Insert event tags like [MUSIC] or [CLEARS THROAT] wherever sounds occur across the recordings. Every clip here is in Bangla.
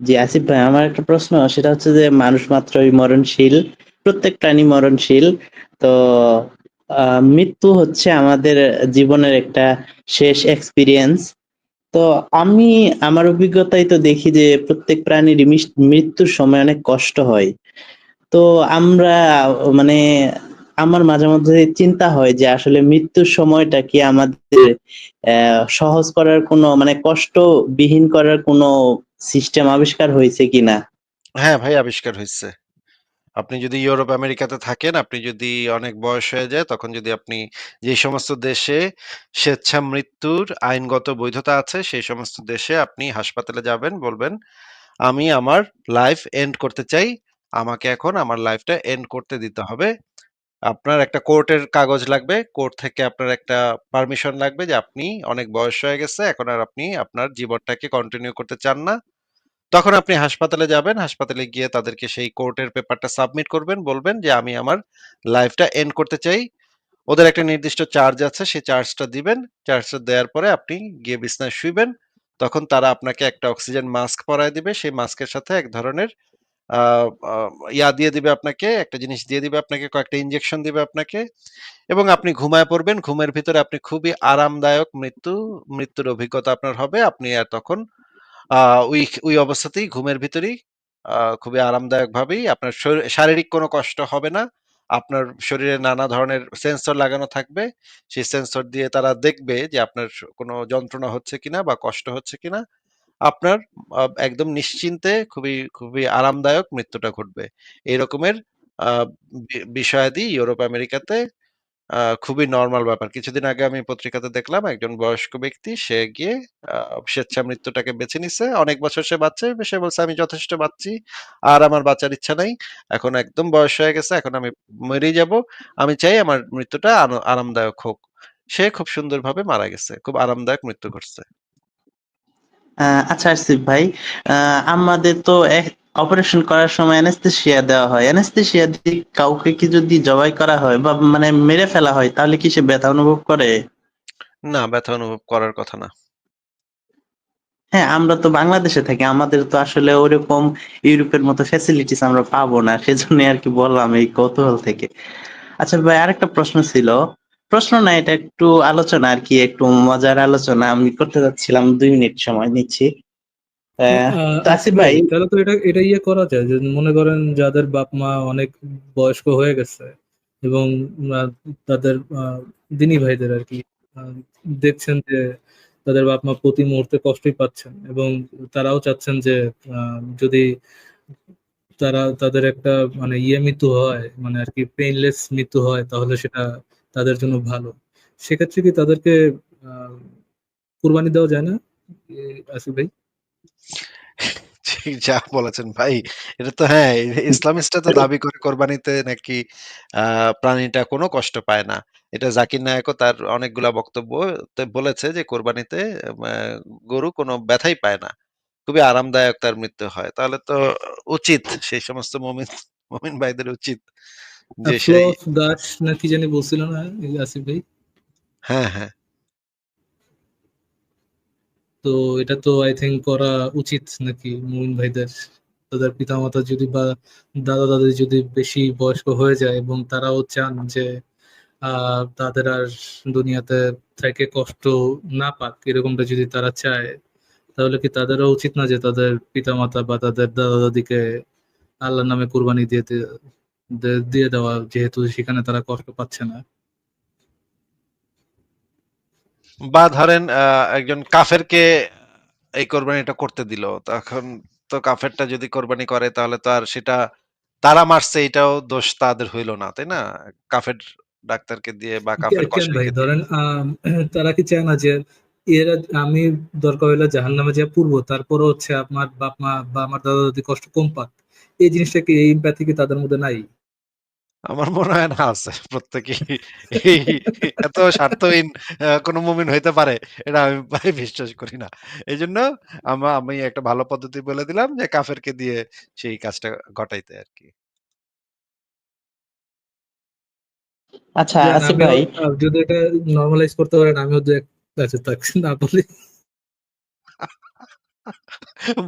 জি, আসিফ ভাই আমার একটা প্রশ্ন সেটা হচ্ছে যে মানুষ মাত্রই মরণশীল। প্রত্যেক প্রাণী মরণশীল। তো মৃত্যু হচ্ছে আমাদের জীবনের একটা শেষ এক্সপিরিয়েন্স তো আমি আমার অভিজ্ঞতায় তো দেখি যে প্রত্যেক প্রাণীর মৃত্যুর সময় অনেক কষ্ট হয়। তো আমরা মানে আমার মাঝে মধ্যে চিন্তা হয় যে আসলে মৃত্যুর সময়টা কি আমাদের সহজ করার কোনো মানে কষ্ট বিহীন করার কোনো সিস্টেম আবিষ্কার হয়েছে কিনা? হ্যাঁ, ভাই আবিষ্কার হয়েছে আপনি যদি ইউরোপ আমেরিকাতে থাকেন, আপনি যদি অনেক বয়স হয়ে যায়, তখন যদি আপনি যে সমস্ত দেশে স্বেচ্ছা মৃত্যুর আইনগত বৈধতা আছে, সেই সমস্ত দেশে আপনি হাসপাতালে যাবেন, বলবেন, "আমি আমার লাইফ এন্ড করতে চাই। আমাকে এখন আমার লাইফটা এন্ড করতে দিতে হবে।" আপনার একটা কোর্টের কাগজ লাগবে। কোর্ট থেকে আপনার একটা পারমিশন লাগবে যে আপনি অনেক বয়স হয়ে গেছে। এখন আর আপনি আপনার জীবনটাকে কন্টিনিউ করতে চান না। তখন আপনি হাসপাতালে যাবেন। হাসপাতালে গিয়ে তাদেরকে সেই কোর্টের পেপারটা সাবমিট করবেন। বলবেন যে, "আমি আমার লাইফটা এন্ড করতে চাই।" ওদের একটা নির্দিষ্ট চার্জ আছে, সেই চার্জটা দিবেন। চার্জটা দেওয়ার পরে আপনি গিয়ে বিছানায় শুইবেন। তখন তারা আপনাকে একটা অক্সিজেন মাস্ক পরায় দিবে। সেই মাস্কের সাথে এক ধরনের ইয়া দিয়ে দিবে আপনাকে, একটা জিনিস দিয়ে দিবে আপনাকে, কয়েকটা ইনজেকশন দিবে আপনাকে এবং আপনি ঘুমায় পড়বেন। ঘুমের ভিতরে আপনি খুবই আরামদায়ক মৃত্যু মৃত্যুর অভিজ্ঞতা আপনার হবে। আপনি আর তখন ওই ওই অবস্থাতেই ঘুমের ভিতরেই খুবই আরামদায়কভাবেই আপনার শর শারীরিক কোনো কষ্ট হবে না। আপনার শরীরে নানা ধরনের সেন্সর লাগানো থাকবে। সেই সেন্সর দিয়ে তারা দেখবে যে আপনার কোনো যন্ত্রণা হচ্ছে কিনা বা কষ্ট হচ্ছে কিনা। আপনার একদম নিশ্চিন্তে খুবই, খুবই আরামদায়ক মৃত্যুটা ঘটবে। এই রকমের বিষয়াদি ইউরোপ আমেরিকাতে খুবই নর্মাল ব্যাপার। কিছুদিন আগে আমি পত্রিকাতে দেখলাম একজন বয়স্ক ব্যক্তি সে গিয়ে স্বেচ্ছা মৃত্যুটাকে বেছে নিছে। অনেক বছর সে বাঁচছে। সে বলছে, "আমি যথেষ্ট বাঁচছি। আর আমার বাঁচার ইচ্ছা নাই। এখন একদম বয়স হয়ে গেছে। এখন আমি মরেই যাব। আমি চাই আমার মৃত্যুটা আরামদায়ক হোক।" সে খুব সুন্দরভাবে মারা গেছে। খুব আরামদায়ক মৃত্যু ঘটছে। আচ্ছা আসিফ ভাই, আমাদের তো অপারেশন করার সময় অ্যানেসথেসিয়া দেওয়া হয়। অ্যানেসথেসিয়া দিয়ে কাউকে কি যদি জবাই করা হয় বা মানে মেরে ফেলা হয় তাহলে কি সে ব্যথা অনুভব করে? না, ব্যথা অনুভব করার কথা না। হ্যাঁ, আমরা তো বাংলাদেশে থাকি। আমাদের তো আসলে ওরকম ইউরোপের মতো ফ্যাসিলিটিস আমরা পাবো না। সেজন্য আর কি বললাম এই কৌতূহল থেকে। আচ্ছা ভাই আরেকটা প্রশ্ন ছিল। প্রশ্ন না এটা একটু আলোচনা আর কি একটু মজার আলোচনা আমি করতে চাচ্ছিলাম। দুই মিনিট সময় নিচ্ছি। অ্যা আসিফ ভাই, তাহলে তো এটা এটা ইয়ে করা যায় যে মনে করেন যাদের বাপ-মা অনেক বয়স্ক হয়ে গেছে এবং তাদের দিনী ভাইদের আরকি আ দেখছেন যে তাদের বাপ-মা প্রতি মুহূর্তে কষ্টই পাচ্ছেন এবং তারাও চাচ্ছেন যে যদি তারা তাদের একটা মানে ইয়ে মৃত্যু হয়, মানে আর কি পেইনলেস মৃত্যু হয় তাহলে সেটা তাদের জন্য ভালো। সেক্ষেত্রে কি তাদেরকে কুরবানি দেওয়া যায় না? আসিফ ভাই? যা বলেছেন ভাই। এটা তো হ্যাঁ, ইসলামিস্টরা তো দাবি করে কোরবানিতে নাকি প্রাণীটা কোনো কষ্ট পায় না। এটা জাকির নায়েকও তার অনেকগুলা বক্তব্যতে বলেছে যে কোরবানিতে গরু কোনো ব্যথাই পায় না। খুবই আরামদায়ক তার মৃত্যু হয়। তাহলে তো উচিত সেই সমস্ত মুমিন মুমিন ভাইদের উচিত আ যে সেই দাস না কি জানি বলছিল না আসিফ ভাই? হ্যাঁ, হ্যাঁ। তো এটা তো আই থিংক করা উচিত নাকি মুমিন ভাইদের? তাদের পিতামাতা যদি বা দাদা-দাদি যদি বেশি বয়স্ক হয়ে যায় এবং তারাও চান যে তাদের আর দুনিয়াতে থেকে কষ্ট না পাক, এরকমটা যদি তারা চায়, তাহলে কি তাদেরও উচিত না যে তাদের পিতামাতা বা তাদের দাদা-দাদিকে আল্লাহর নামে কুরবানি দিয়ে দিয়ে দেওয়া যেহেতু সেখানে তারা কষ্ট পাচ্ছে না? বা ধরেন একজন কাফেরকে এই কোরবানিটা করতে দিল। তখন তো কাফেরটা যদি কোরবানি করে তাহলে তো আর সেটা তারা মারছে এটাও দোষ তাদের হইল না, তাই না? কাফের ডাক্তারকে দিয়ে বা কাফের ভাই? ধরেন [CLEARS THROAT] তারা কি চায় না যে এরা আমি দরকার হইলে জাহান্নামে যেয়ে পূর্ব তারপরও হচ্ছে আমার বাপ-মা বা আমার দাদা-দাদি কষ্ট কম পাক। এই জিনিসটা কি এই empathy কি তাদের মধ্যে নাই? আমার মনে হয় না আছে। প্রত্যেকে এত স্বার্থহীন কোন মুমিন হইতে পারে এটা আমি ভাই বিশ্বাস করি না। এজন্য আমা আমি একটা ভালো পদ্ধতি বলে দিলাম যে কাফেরকে দিয়ে সেই কাজটা ঘটাইতে আরকি। আচ্ছা জান আসিফ ভাই যদি এটা নরমালাইজ করতে পারেন আমিও ২ ১ আচ্ছা থাক না বলি।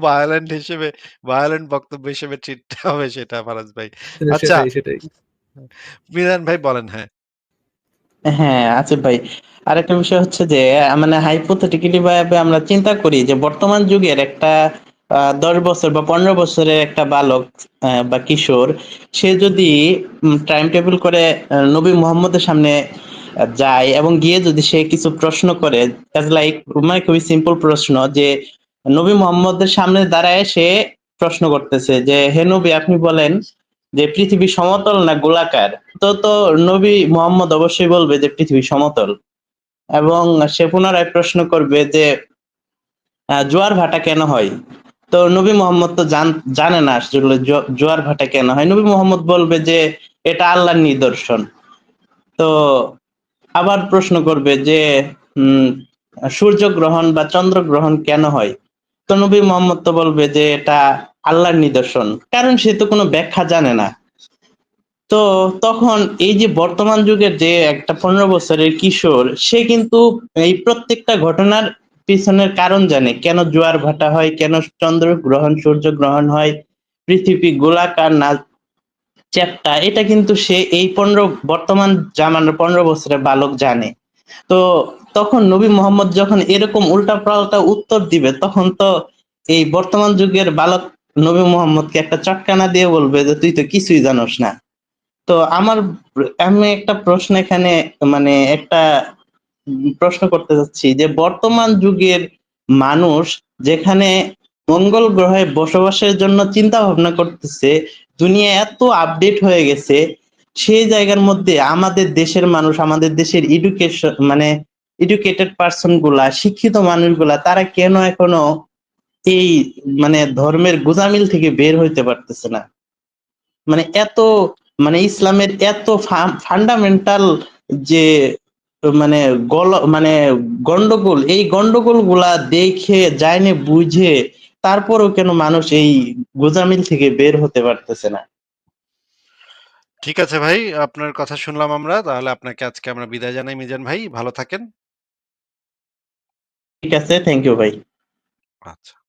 ভায়োলেন্ট হিসেবে ভায়োলেন্ট বক্তব্য হিসেবে ট্রিট হবে সেটা ফারাজ ভাই। আচ্ছা। সেটাই। ভাই বলেন, হ্যাঁ। হ্যাঁ, আসিফ ভাই। আরেকটা বিষয় হচ্ছে যে মানে hypothetically ভাবে আমরা চিন্তা করি যে বর্তমান যুগের একটা ১০ বছর বা ১৫ বছরের একটা বালক বা কিশোর সে যদি টাইম টেবিল করে নবী মুহাম্মদের সামনে যায় এবং গিয়ে যদি সে কিছু প্রশ্ন করে like মানে খুবই সিম্পল প্রশ্ন যে নবী মুহাম্মদের সামনে দাঁড়ায় সে প্রশ্ন করতেছে যে, "হে নবী আপনি বলেন যে পৃথিবী সমতল না গোলাকার?" তো, তো নবী মুহাম্মদ অবশ্যই বলবে যে পৃথিবী সমতল। এবং সে পুনরায় প্রশ্ন করবে যে জোয়ার ভাটা কেন হয়? তো নবী মুহাম্মদ তো জান না আসলে জোয়ার ভাটা কেন হয়? নবী মুহাম্মদ বলবে যে এটা আল্লাহর নিদর্শন। তো আবার প্রশ্ন করবে যে উম আ সূর্যগ্রহণ বা চন্দ্রগ্রহণ কেন হয়? তো নবী মুহাম্মদ তো বলবে যে এটা আল্লাহর নিদর্শন। কারণ সে তো কোনো ব্যাখ্যা জানে না। তো তখন এই যে বর্তমান যুগের যে একটা ১৫ বছরের কিশোর সে কিন্তু এই প্রত্যেকটা ঘটনার পিছনের কারণ জানে। কেন জোয়ার ভাটা হয়, কেন চন্দ্র গ্রহণ সূর্য গ্রহণ হয়, পৃথিবী গোলাকার না চ্যাপ্টা এটা কিন্তু সে এই ১৫ বর্তমান জামানার ১৫ বছরের বালক জানে। তো তখন নবী মুহাম্মদ যখন এরকম উল্টা পাল্টা উত্তর দিবে তখন তো এই বর্তমান যুগের বালক নবী মুহাম্মদকে একটা চটকানা দিয়ে বলবে যে তুই তো কিছুই জানোস না। তো আমার আমি একটা প্রশ্ন এখানে মানে একটা প্রশ্ন করতে চাচ্ছি যে বর্তমান যুগের মানুষ যেখানে মঙ্গল গ্রহে বসবাসের জন্য চিন্তা ভাবনা করতেছে, দুনিয়া এত আপডেট হয়ে গেছে, সেই জায়গার মধ্যে আমাদের দেশের মানুষ, আমাদের দেশের এডুকেশন মানে এডুকেটেড পার্সনগুলা, শিক্ষিত মানুষগুলা তারা কেন এখনও এই মানে ধর্মের গোঁজামিল থেকে বের হইতে পারতেছে না? মানে এত মানে ইসলামের এত ফান্ডামেন্টাল যে মানে গল মানে গন্ডগোল, এই গন্ডগোলগুলা দেখে যায়নি বুঝে তারপরও কেন মানুষ এই গোঁজামিল থেকে বের হতে পারতেছে না? ঠিক আছে ভাই, আপনার কথা শুনলাম আমরা। তাহলে আপনাকে আজকে আমরা বিদায় জানাই মিজান ভাই। ভালো থাকেন। ঠিক আছে, থ্যাংক ইউ ভাই। আচ্ছা।